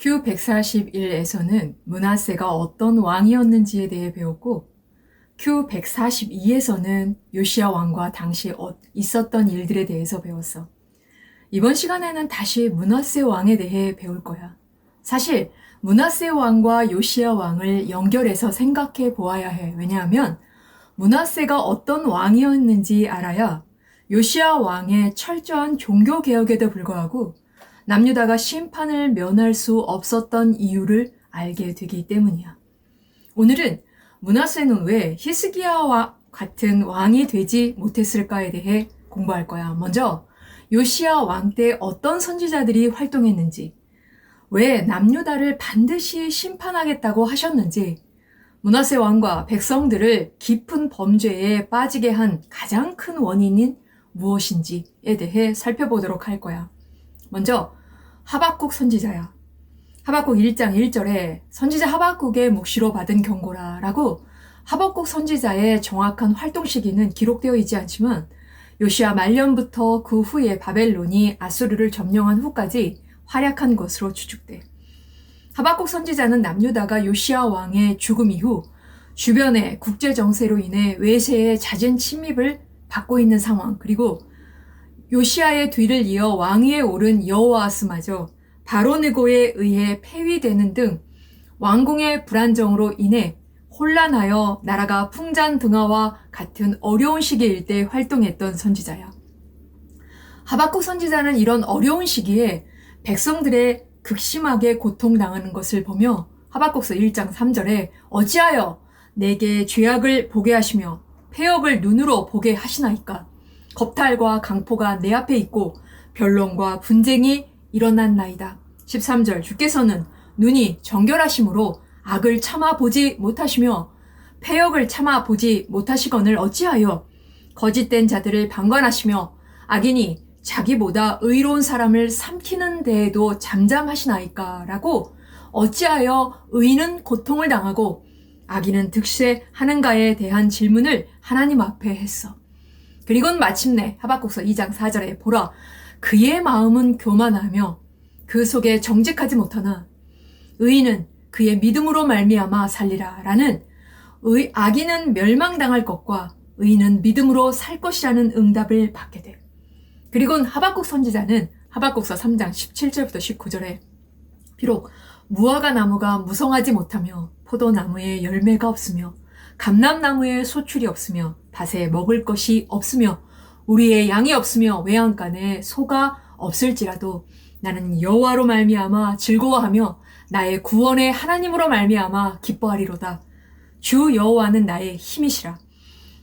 Q141에서는 문하세가 어떤 왕이었는지에 대해 배웠고 Q142에서는 요시아 왕과 당시 어- 있었던 일들에 대해서 배웠어. 이번 시간에는 다시 문하세 왕에 대해 배울 거야. 사실 문하세 왕과 요시아 왕을 연결해서 생각해 보아야 해. 왜냐하면 문하세가 어떤 왕이었는지 알아야 요시아 왕의 철저한 종교 개혁에도 불구하고 남유다가 심판을 면할 수 없었던 이유를 알게 되기 때문이야. 오늘은 문하세는 왜 히스기야와 같은 왕이 되지 못했을까에 대해 공부할 거야. 먼저 요시아 왕때 어떤 선지자들이 활동했는지, 왜 남유다를 반드시 심판하겠다고 하셨는지, 문하세 왕과 백성들을 깊은 범죄에 빠지게 한 가장 큰 원인인 무엇인지에 대해 살펴보도록 할 거야. 먼저 하박국 선지자야. 하박국 1장 1절에 선지자 하박국의 묵시로 받은 경고라 라고 하박국 선지자의 정확한 활동 시기는 기록되어 있지 않지만 요시아 말년부터 그 후에 바벨론이 아수르를 점령한 후까지 활약한 것으로 추측돼. 하박국 선지자는 남유다가 요시아 왕의 죽음 이후 주변의 국제 정세로 인해 외세의 잦은 침입을 받고 있는 상황 그리고 요시아의 뒤를 이어 왕위에 오른 여호아스마저 바로네고에 의해 폐위되는 등 왕궁의 불안정으로 인해 혼란하여 나라가 풍잔등화와 같은 어려운 시기일 때 활동했던 선지자야. 하박국 선지자는 이런 어려운 시기에 백성들의 극심하게 고통당하는 것을 보며 하박국서 1장 3절에 어찌하여 내게 죄악을 보게 하시며 폐역을 눈으로 보게 하시나이까 겁탈과 강포가 내 앞에 있고 변론과 분쟁이 일어난 나이다. 13절 주께서는 눈이 정결하심으로 악을 참아 보지 못하시며 폐역을 참아 보지 못하시거늘 어찌하여 거짓된 자들을 방관하시며 악인이 자기보다 의로운 사람을 삼키는 데에도 잠잠하시나이까 라고 어찌하여 의인은 고통을 당하고 악인은 득세 하는가에 대한 질문을 하나님 앞에 했어. 그리고는 마침내 하박국서 2장 4절에 보라 그의 마음은 교만하며 그 속에 정직하지 못하나 의인은 그의 믿음으로 말미암아 살리라라는 의, 악인은 멸망당할 것과 의인은 믿음으로 살 것이라는 응답을 받게 돼. 그리고는 하박국 선지자는 하박국서 3장 17절부터 19절에 비록 무화과 나무가 무성하지 못하며 포도나무에 열매가 없으며 감람나무에 소출이 없으며 밭에 먹을 것이 없으며 우리의 양이 없으며 외양간에 소가 없을지라도 나는 여호와로 말미암아 즐거워하며 나의 구원의 하나님으로 말미암아 기뻐하리로다. 주 여호와는 나의 힘이시라.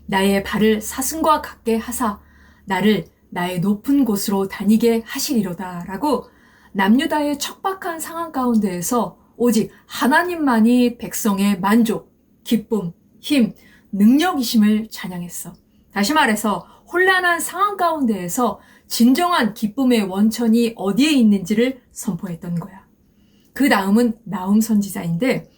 나의 발을 사슴과 같게 하사 나를 나의 높은 곳으로 다니게 하시리로다. 라고 남유다의 척박한 상황 가운데에서 오직 하나님만이 백성의 만족, 기쁨, 힘, 능력이심을 찬양했어. 다시 말해서 혼란한 상황 가운데에서 진정한 기쁨의 원천이 어디에 있는지를 선포했던 거야. 그 다음은 나움 선지자인데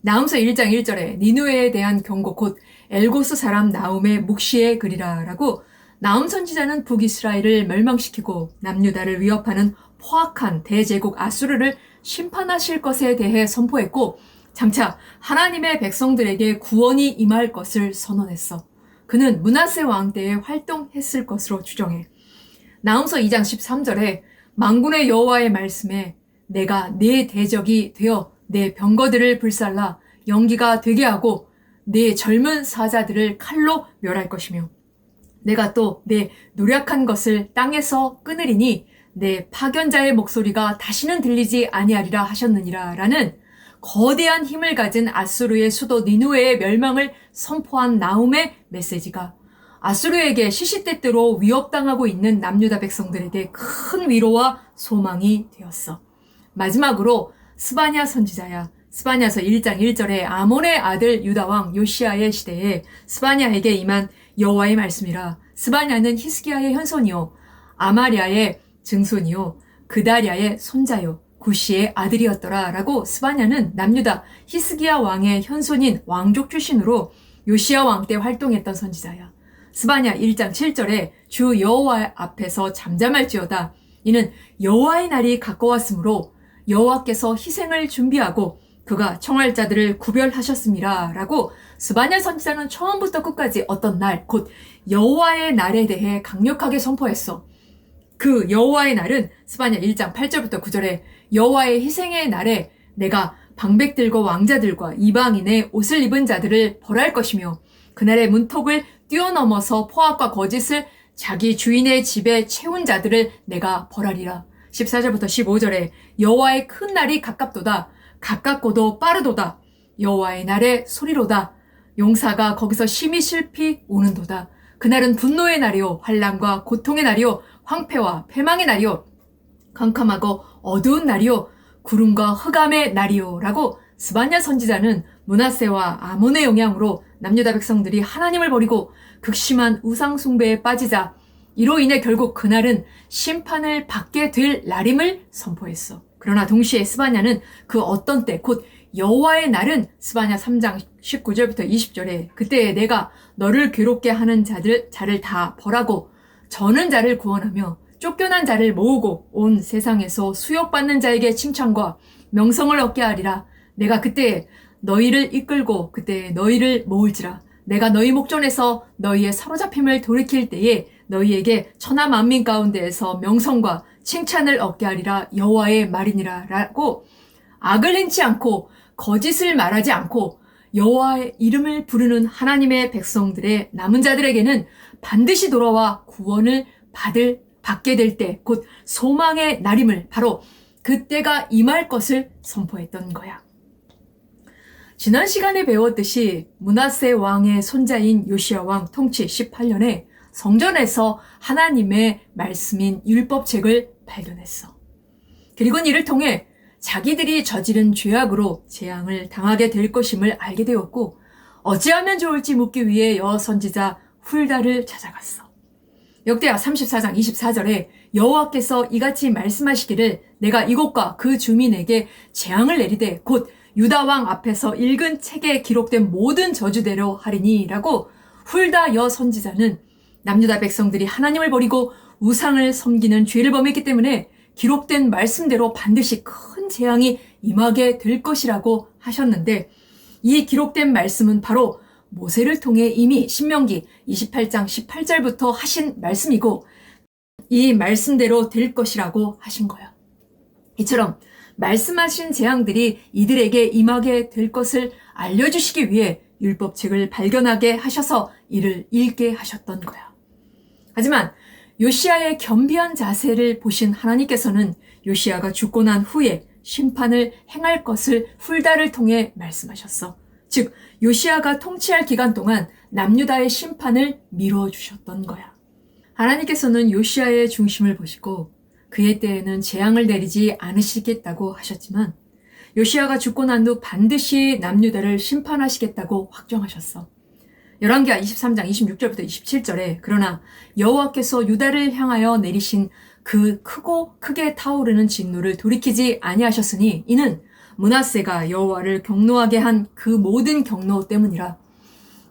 나움서 1장 1절에 니누에에 대한 경고 곧 엘고스 사람 나움의 묵시의 글이라라고 나움 선지자는 북이스라엘을 멸망시키고 남유다를 위협하는 포악한 대제국 아수르를 심판하실 것에 대해 선포했고 장차 하나님의 백성들에게 구원이 임할 것을 선언했어. 그는 문하세 왕 때에 활동했을 것으로 추정해. 나움서 2장 13절에 망군의 여호와의 말씀에 내가 내 대적이 되어 내 병거들을 불살라 연기가 되게 하고 내 젊은 사자들을 칼로 멸할 것이며 내가 또 내 노력한 것을 땅에서 끊으리니 내 파견자의 목소리가 다시는 들리지 아니하리라 하셨느니라 라는 거대한 힘을 가진 아수르의 수도 니누에의 멸망을 선포한 나움의 메시지가 아수르에게 시시때때로 위협당하고 있는 남유다 백성들에게 큰 위로와 소망이 되었어. 마지막으로 스바냐 선지자야. 스바냐서 1장 1절에 아몬의 아들 유다왕 요시아의 시대에 스바냐에게 임한 여호와의 말씀이라. 스바냐는 히스기야의 현손이요 아마리아의 증손이요 그다리아의 손자요 구시의 아들이었더라 라고 스바냐는 남유다 히스기야 왕의 현손인 왕족 출신으로 요시야 왕 때 활동했던 선지자야. 스바냐 1장 7절에 주 여호와 앞에서 잠잠할지어다. 이는 여호와의 날이 가까웠으므로 여호와께서 희생을 준비하고 그가 청할 자들을 구별하셨습니다. 라고 스바냐 선지자는 처음부터 끝까지 어떤 날, 곧 여호와의 날에 대해 강력하게 선포했어. 그 여호와의 날은 스바냐 1장 8절부터 9절에 여호와의 희생의 날에 내가 방백들과 왕자들과 이방인의 옷을 입은 자들을 벌할 것이며 그날의 문턱을 뛰어넘어서 포악과 거짓을 자기 주인의 집에 채운 자들을 내가 벌하리라. 14절부터 15절에 여호와의 큰 날이 가깝도다. 가깝고도 빠르도다. 여호와의 날의 소리로다. 용사가 거기서 심히 실피 오는도다. 그날은 분노의 날이요 환란과 고통의 날이요 황폐와 패망의 날이요 캄캄하고 어두운 날이요 구름과 흑암의 날이요 라고 스바냐 선지자는 문하세와 아몬의 영향으로 남유다 백성들이 하나님을 버리고 극심한 우상 숭배에 빠지자 이로 인해 결국 그날은 심판을 받게 될 날임을 선포했어. 그러나 동시에 스바냐는 그 어떤 때 곧 여호와의 날은 스바냐 3장 19절부터 20절에 그때 내가 너를 괴롭게 하는 자들 자를 다 벌하고 저는 자를 구원하며 쫓겨난 자를 모으고 온 세상에서 수욕받는 자에게 칭찬과 명성을 얻게 하리라. 내가 그때 너희를 이끌고 그때 너희를 모을지라. 내가 너희 목전에서 너희의 사로잡힘을 돌이킬 때에 너희에게 천하 만민 가운데에서 명성과 칭찬을 얻게 하리라 여호와의 말이니라라고 악을 행치 않고 거짓을 말하지 않고 여호와의 이름을 부르는 하나님의 백성들의 남은 자들에게는 반드시 돌아와 구원을 받을 받게 될 때 곧 소망의 날임을 바로 그때가 임할 것을 선포했던 거야. 지난 시간에 배웠듯이 문하세 왕의 손자인 요시아 왕 통치 18년에 성전에서 하나님의 말씀인 율법책을 발견했어. 그리고 이를 통해 자기들이 저지른 죄악으로 재앙을 당하게 될 것임을 알게 되었고 어찌하면 좋을지 묻기 위해 여선지자 훌다를 찾아갔어. 역대하 34장 24절에 여호와께서 이같이 말씀하시기를 내가 이곳과 그 주민에게 재앙을 내리되 곧 유다 왕 앞에서 읽은 책에 기록된 모든 저주대로 하리니라고 훌다 여 선지자는 남유다 백성들이 하나님을 버리고 우상을 섬기는 죄를 범했기 때문에 기록된 말씀대로 반드시 큰 재앙이 임하게 될 것이라고 하셨는데 이 기록된 말씀은 바로 모세를 통해 이미 신명기 28장 18절부터 하신 말씀이고 이 말씀대로 될 것이라고 하신 거야. 이처럼 말씀하신 재앙들이 이들에게 임하게 될 것을 알려주시기 위해 율법책을 발견하게 하셔서 이를 읽게 하셨던 거야. 하지만 요시아의 겸비한 자세를 보신 하나님께서는 요시아가 죽고 난 후에 심판을 행할 것을 훌다를 통해 말씀하셨어. 즉, 요시아가 통치할 기간 동안 남유다의 심판을 미뤄 주셨던 거야. 하나님께서는 요시아의 중심을 보시고 그의 때에는 재앙을 내리지 않으시겠다고 하셨지만 요시아가 죽고 난 후 반드시 남유다를 심판하시겠다고 확정하셨어. 열왕기하 23장 26절부터 27절에 그러나 여호와께서 유다를 향하여 내리신 그 크고 크게 타오르는 진노를 돌이키지 아니하셨으니 이는 문하세가 여호와를 경노하게 한 그 모든 경노 때문이라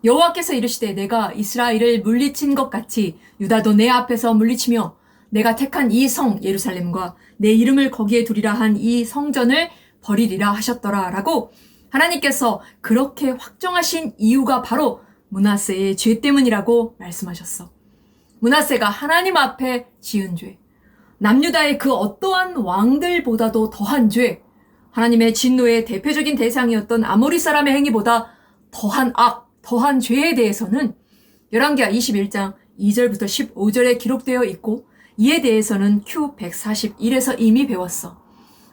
여호와께서 이르시되 내가 이스라엘을 물리친 것 같이 유다도 내 앞에서 물리치며 내가 택한 이 성 예루살렘과 내 이름을 거기에 두리라 한 이 성전을 버리리라 하셨더라라고 하나님께서 그렇게 확정하신 이유가 바로 문하세의 죄 때문이라고 말씀하셨어. 문하세가 하나님 앞에 지은 죄, 남유다의 그 어떠한 왕들보다도 더한 죄, 하나님의 진노의 대표적인 대상이었던 아모리 사람의 행위보다 더한 악, 더한 죄에 대해서는 열왕기하 21장 2절부터 15절에 기록되어 있고 이에 대해서는 Q141에서 이미 배웠어.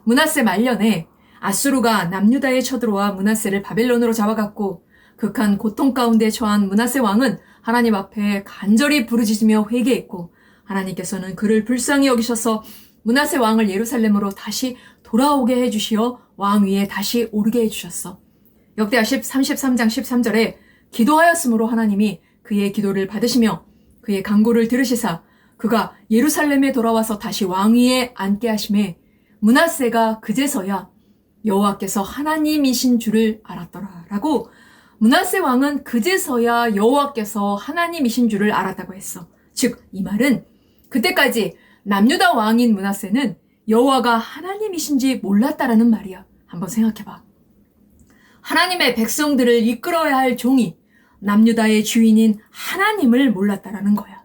문하세 말년에 아수르가 남유다에 쳐들어와 문하세를 바벨론으로 잡아갔고 극한 고통 가운데 처한 문하세 왕은 하나님 앞에 간절히 부르짖으며 회개했고 하나님께서는 그를 불쌍히 여기셔서 문하세 왕을 예루살렘으로 다시 돌아오게 해주시어 왕 위에 다시 오르게 해주셨어. 역대하 33장 13절에 기도하였으므로 하나님이 그의 기도를 받으시며 그의 간구를 들으시사 그가 예루살렘에 돌아와서 다시 왕위에 앉게 하심에 문하세가 그제서야 여호와께서 하나님이신 줄을 알았더라라고 문하세 왕은 그제서야 여호와께서 하나님이신 줄을 알았다고 했어. 즉 이 말은 그때까지 남유다 왕인 문하세는 여호와가 하나님이신지 몰랐다라는 말이야. 한번 생각해봐. 하나님의 백성들을 이끌어야 할 종이 남유다의 주인인 하나님을 몰랐다라는 거야.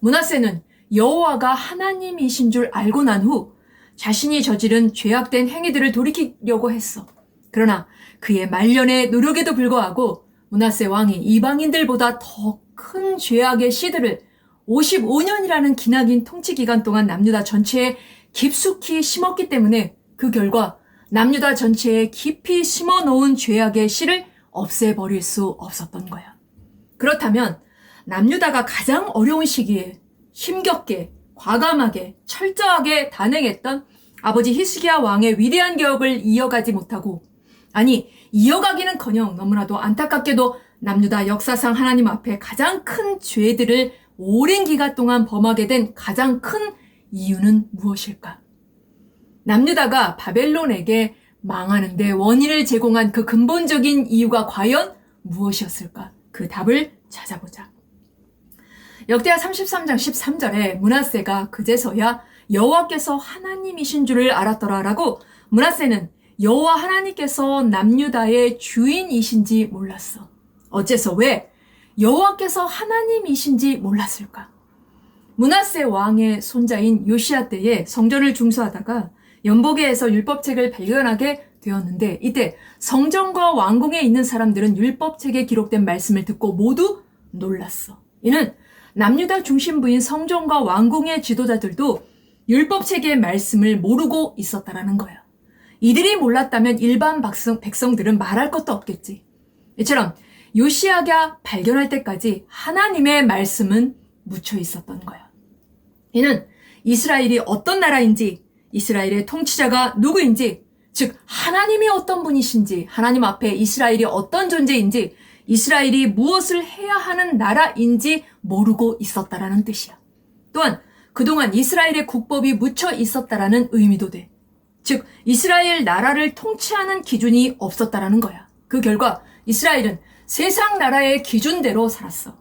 문하세는 여호와가 하나님이신 줄 알고 난 후 자신이 저지른 죄악된 행위들을 돌이키려고 했어. 그러나 그의 말년의 노력에도 불구하고 문하세 왕이 이방인들보다 더 큰 죄악의 씨들을 55년이라는 기나긴 통치 기간 동안 남유다 전체에 깊숙이 심었기 때문에 그 결과 남유다 전체에 깊이 심어 놓은 죄악의 씨를 없애버릴 수 없었던 거야. 그렇다면 남유다가 가장 어려운 시기에 힘겹게, 과감하게, 철저하게 단행했던 아버지 히스기야 왕의 위대한 개혁을 이어가지 못하고 아니 이어가기는커녕 너무나도 안타깝게도 남유다 역사상 하나님 앞에 가장 큰 죄들을 오랜 기간 동안 범하게 된 가장 큰 이유는 무엇일까? 남유다가 바벨론에게 망하는데 원인을 제공한 그 근본적인 이유가 과연 무엇이었을까? 그 답을 찾아보자. 역대하 33장 13절에 문하세가 그제서야 여호와께서 하나님이신 줄을 알았더라라고 문하세는 여호와 하나님께서 남유다의 주인이신지 몰랐어. 어째서 왜 여호와께서 하나님이신지 몰랐을까? 문하세 왕의 손자인 요시아 때에 성전을 중수하다가 연복에서 율법책을 발견하게 되었는데 이때 성전과 왕궁에 있는 사람들은 율법책에 기록된 말씀을 듣고 모두 놀랐어. 이는 남유다 중심부인 성전과 왕궁의 지도자들도 율법책의 말씀을 모르고 있었다라는 거야. 이들이 몰랐다면 일반 백성, 백성들은 말할 것도 없겠지. 이처럼 요시아가 발견할 때까지 하나님의 말씀은 묻혀 있었던 거야. 이는 이스라엘이 어떤 나라인지, 이스라엘의 통치자가 누구인지, 즉 하나님이 어떤 분이신지, 하나님 앞에 이스라엘이 어떤 존재인지, 이스라엘이 무엇을 해야 하는 나라인지 모르고 있었다라는 뜻이야. 또한 그동안 이스라엘의 국법이 묻혀 있었다라는 의미도 돼. 즉 이스라엘 나라를 통치하는 기준이 없었다라는 거야. 그 결과 이스라엘은 세상 나라의 기준대로 살았어.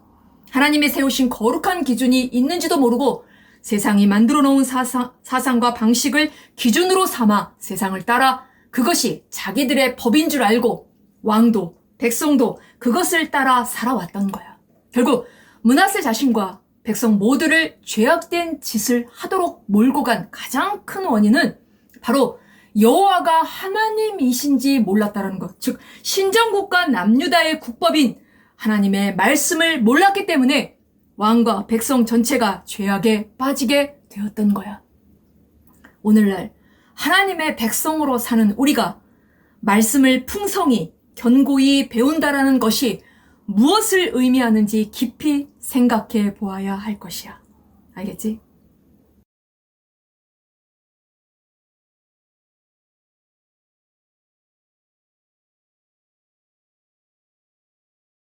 하나님이 세우신 거룩한 기준이 있는지도 모르고 세상이 만들어 놓은 사상, 사상과 방식을 기준으로 삼아 세상을 따라 그것이 자기들의 법인 줄 알고 왕도 백성도 그것을 따라 살아왔던 거야. 결국 문하세 자신과 백성 모두를 죄악된 짓을 하도록 몰고 간 가장 큰 원인은 바로 여호와가 하나님이신지 몰랐다는 것. 즉 신정국가 남유다의 국법인 하나님의 말씀을 몰랐기 때문에 왕과 백성 전체가 죄악에 빠지게 되었던 거야. 오늘날 하나님의 백성으로 사는 우리가 말씀을 풍성히 견고히 배운다라는 것이 무엇을 의미하는지 깊이 생각해 보아야 할 것이야. 알겠지?